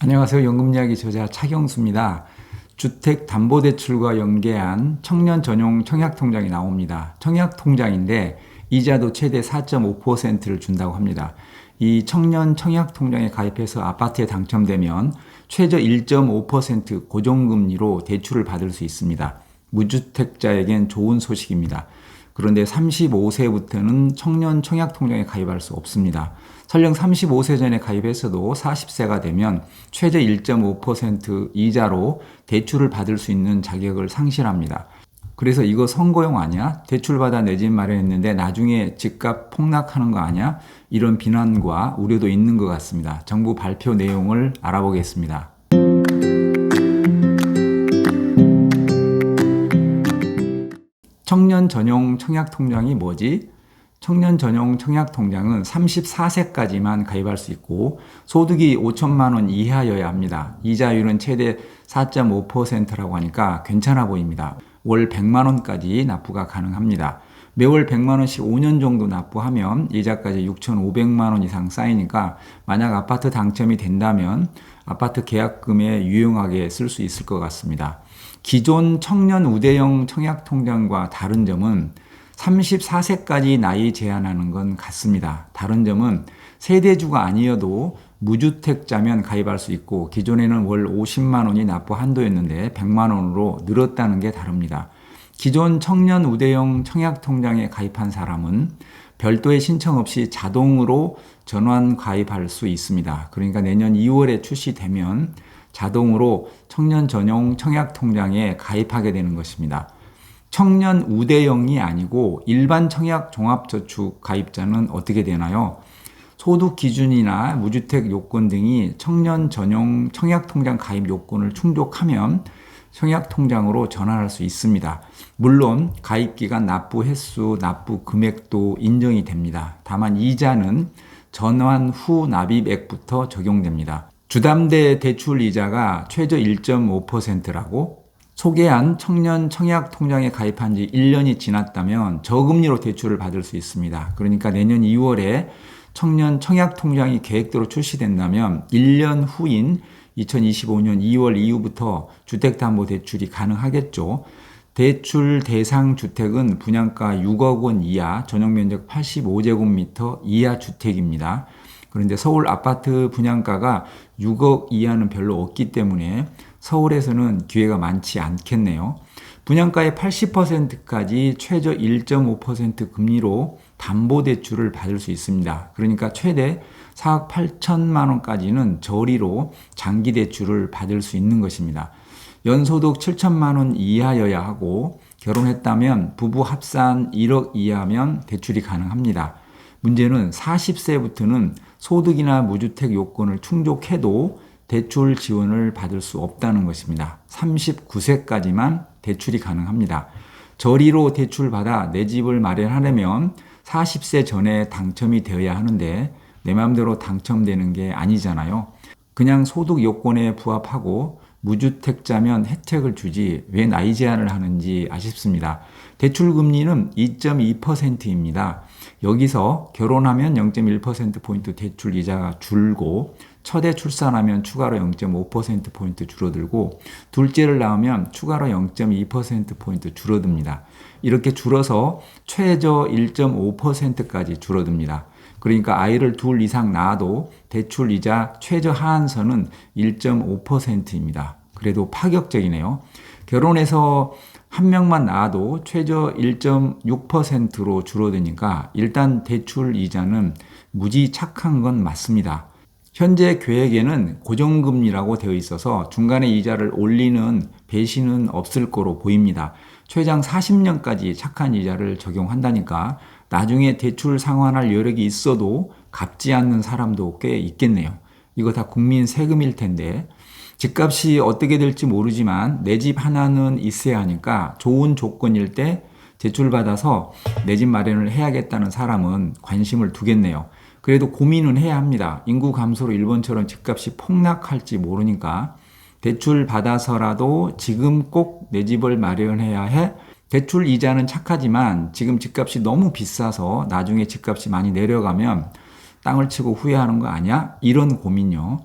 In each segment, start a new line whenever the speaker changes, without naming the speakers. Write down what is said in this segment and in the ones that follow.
안녕하세요. 연금 이야기 저자 차경수입니다. 주택담보대출과 연계한 청년 전용 청약통장이 나옵니다. 청약통장인데 이자도 최대 4.5%를 준다고 합니다. 이 청년 청약통장에 가입해서 아파트에 당첨되면 최저 1.5% 고정금리로 대출을 받을 수 있습니다. 무주택자에겐 좋은 소식입니다. 그런데 35세부터는 청년 청약 통장에 가입할 수 없습니다. 설령 35세 전에 가입했어도 40세가 되면 최저 1.5% 이자로 대출을 받을 수 있는 자격을 상실합니다. 그래서 이거 선거용 아니야? 대출받아 내 집 마련했는데 나중에 집값 폭락하는 거 아니야? 이런 비난과 우려도 있는 것 같습니다. 정부 발표 내용을 알아보겠습니다. 청년 전용 청약 통장이 뭐지? 청년 전용 청약 통장은 34세까지만 가입할 수 있고 소득이 5천만 원 이하여야 합니다. 이자율은 최대 4.5%라고 하니까 괜찮아 보입니다. 월 100만 원까지 납부가 가능합니다. 매월 100만 원씩 5년 정도 납부하면 이자까지 6,500만 원 이상 쌓이니까 만약 아파트 당첨이 된다면 아파트 계약금에 유용하게 쓸 수 있을 것 같습니다. 기존 청년 우대형 청약 통장과 다른 점은 34세까지 나이 제한하는 건 같습니다. 다른 점은 세대주가 아니어도 무주택자면 가입할 수 있고 기존에는 월 50만 원이 납부 한도였는데 100만 원으로 늘었다는 게 다릅니다. 기존 청년 우대형 청약 통장에 가입한 사람은 별도의 신청 없이 자동으로 전환 가입할 수 있습니다. 그러니까 내년 2월에 출시되면 자동으로 청년 전용 청약 통장에 가입하게 되는 것입니다. 청년 우대형이 아니고 일반 청약 종합저축 가입자는 어떻게 되나요? 소득 기준이나 무주택 요건 등이 청년 전용 청약 통장 가입 요건을 충족하면 청약 통장으로 전환할 수 있습니다. 물론 가입 기간, 납부 횟수, 납부 금액도 인정이 됩니다. 다만 이자는 전환 후 납입액부터 적용됩니다. 주담대 대출 이자가 최저 1.5%라고 소개한 청년 청약 통장에 가입한 지 1년이 지났다면 저금리로 대출을 받을 수 있습니다. 그러니까 내년 2월에 청년 청약 통장이 계획대로 출시된다면 1년 후인 2025년 2월 이후부터 주택담보대출이 가능하겠죠. 대출 대상 주택은 분양가 6억 원 이하, 전용 면적 85제곱미터 이하 주택입니다. 그런데 서울 아파트 분양가가 6억 이하는 별로 없기 때문에 서울에서는 기회가 많지 않겠네요. 분양가의 80%까지 최저 1.5% 금리로 담보대출을 받을 수 있습니다. 그러니까 최대 4억 8천만 원까지는 저리로 장기 대출을 받을 수 있는 것입니다. 연소득 7천만 원 이하여야 하고 결혼했다면 부부 합산 1억 이하면 대출이 가능합니다. 문제는 40세부터는 소득이나 무주택 요건을 충족해도 대출 지원을 받을 수 없다는 것입니다. 39세까지만 대출이 가능합니다. 저리로 대출 받아 내 집을 마련하려면 40세 전에 당첨이 되어야 하는데 내 마음대로 당첨되는 게 아니잖아요. 그냥 소득 요건에 부합하고 무주택자면 혜택을 주지 왜 나이 제한을 하는지 아쉽습니다. 대출 금리는 2.2%입니다. 여기서 결혼하면 0.1%포인트 대출 이자가 줄고 첫애 출산하면 추가로 0.5%포인트 줄어들고 둘째를 낳으면 추가로 0.2%포인트 줄어듭니다. 이렇게 줄어서 최저 1.5%까지 줄어듭니다. 그러니까 아이를 둘 이상 낳아도 대출 이자 최저 하한선은 1.5%입니다. 그래도 파격적이네요. 결혼해서 한 명만 낳아도 최저 1.6%로 줄어드니까 일단 대출 이자는 무지 착한 건 맞습니다. 현재 계획에는 고정금리라고 되어 있어서 중간에 이자를 올리는 배신은 없을 거로 보입니다. 최장 40년까지 착한 이자를 적용한다니까 나중에 대출 상환할 여력이 있어도 갚지 않는 사람도 꽤 있겠네요. 이거 다 국민 세금일 텐데 집값이 어떻게 될지 모르지만 내 집 하나는 있어야 하니까 좋은 조건일 때 대출받아서 내 집 마련을 해야겠다는 사람은 관심을 두겠네요. 그래도 고민은 해야 합니다. 인구 감소로 일본처럼 집값이 폭락할지 모르니까 대출 받아서라도 지금 꼭 내 집을 마련해야 해. 대출 이자는 착하지만 지금 집값이 너무 비싸서 나중에 집값이 많이 내려가면 땅을 치고 후회하는 거 아니야? 이런 고민요.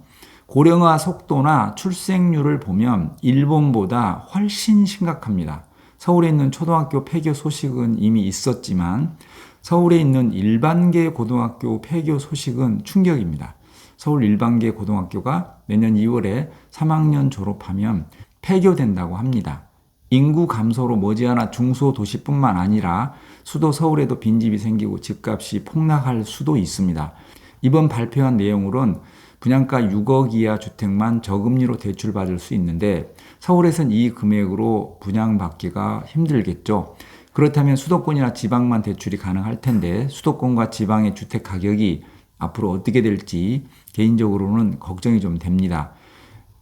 고령화 속도나 출생률을 보면 일본보다 훨씬 심각합니다. 서울에 있는 초등학교 폐교 소식은 이미 있었지만 서울에 있는 일반계 고등학교 폐교 소식은 충격입니다. 서울 일반계 고등학교가 내년 2월에 3학년 졸업하면 폐교된다고 합니다. 인구 감소로 머지않아 중소도시뿐만 아니라 수도 서울에도 빈집이 생기고 집값이 폭락할 수도 있습니다. 이번 발표한 내용으로는 분양가 6억 이하 주택만 저금리로 대출받을 수 있는데 서울에선 이 금액으로 분양받기가 힘들겠죠. 그렇다면 수도권이나 지방만 대출이 가능할 텐데 수도권과 지방의 주택 가격이 앞으로 어떻게 될지 개인적으로는 걱정이 좀 됩니다.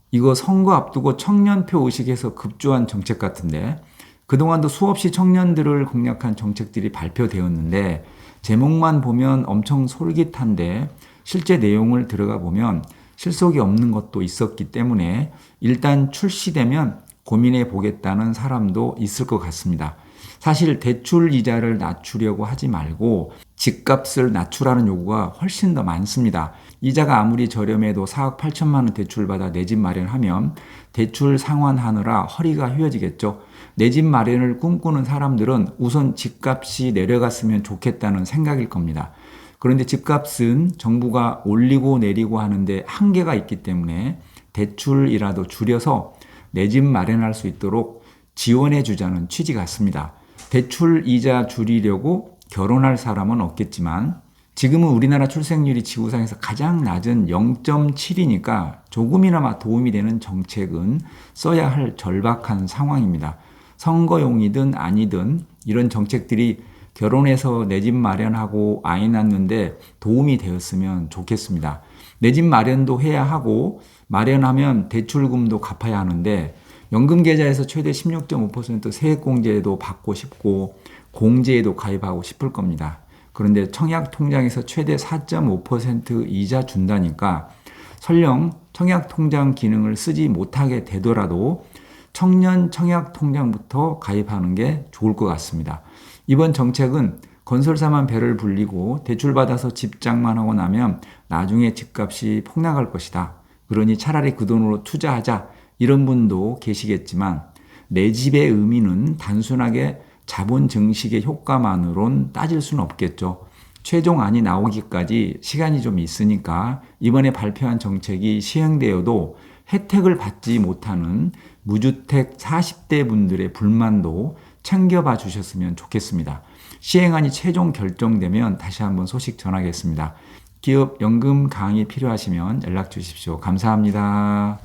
이거 선거 앞두고 청년표 의식에서 급조한 정책 같은데 그동안도 수없이 청년들을 공략한 정책들이 발표되었는데 제목만 보면 엄청 솔깃한데 실제 내용을 들어가 보면 실속이 없는 것도 있었기 때문에 일단 출시되면 고민해 보겠다는 사람도 있을 것 같습니다. 사실 대출 이자를 낮추려고 하지 말고 집값을 낮추라는 요구가 훨씬 더 많습니다. 이자가 아무리 저렴해도 4억 8천만 원 대출받아 내 집 마련하면 대출 상환하느라 허리가 휘어지겠죠. 내 집 마련을 꿈꾸는 사람들은 우선 집값이 내려갔으면 좋겠다는 생각일 겁니다. 그런데 집값은 정부가 올리고 내리고 하는데 한계가 있기 때문에 대출이라도 줄여서 내 집 마련할 수 있도록 지원해 주자는 취지 같습니다. 대출 이자 줄이려고 결혼할 사람은 없겠지만 지금은 우리나라 출생률이 지구상에서 가장 낮은 0.7이니까 조금이나마 도움이 되는 정책은 써야 할 절박한 상황입니다. 선거용이든 아니든 이런 정책들이 결혼해서 내 집 마련하고 아이 낳는데 도움이 되었으면 좋겠습니다. 내 집 마련도 해야 하고 마련하면 대출금도 갚아야 하는데 연금 계좌에서 최대 16.5% 세액공제도 받고 싶고 공제에도 가입하고 싶을 겁니다. 그런데 청약 통장에서 최대 4.5% 이자 준다니까 설령 청약 통장 기능을 쓰지 못하게 되더라도 청년 청약 통장부터 가입하는 게 좋을 것 같습니다. 이번 정책은 건설사만 배를 불리고 대출받아서 집 장만 하고 나면 나중에 집값이 폭락할 것이다. 그러니 차라리 그 돈으로 투자하자. 이런 분도 계시겠지만 내 집의 의미는 단순하게 자본 증식의 효과만으론 따질 수는 없겠죠. 최종안이 나오기까지 시간이 좀 있으니까 이번에 발표한 정책이 시행되어도 혜택을 받지 못하는 무주택 40대 분들의 불만도 챙겨봐 주셨으면 좋겠습니다. 시행안이 최종 결정되면 다시 한번 소식 전하겠습니다. 기업 연금 강의 필요하시면 연락 주십시오. 감사합니다.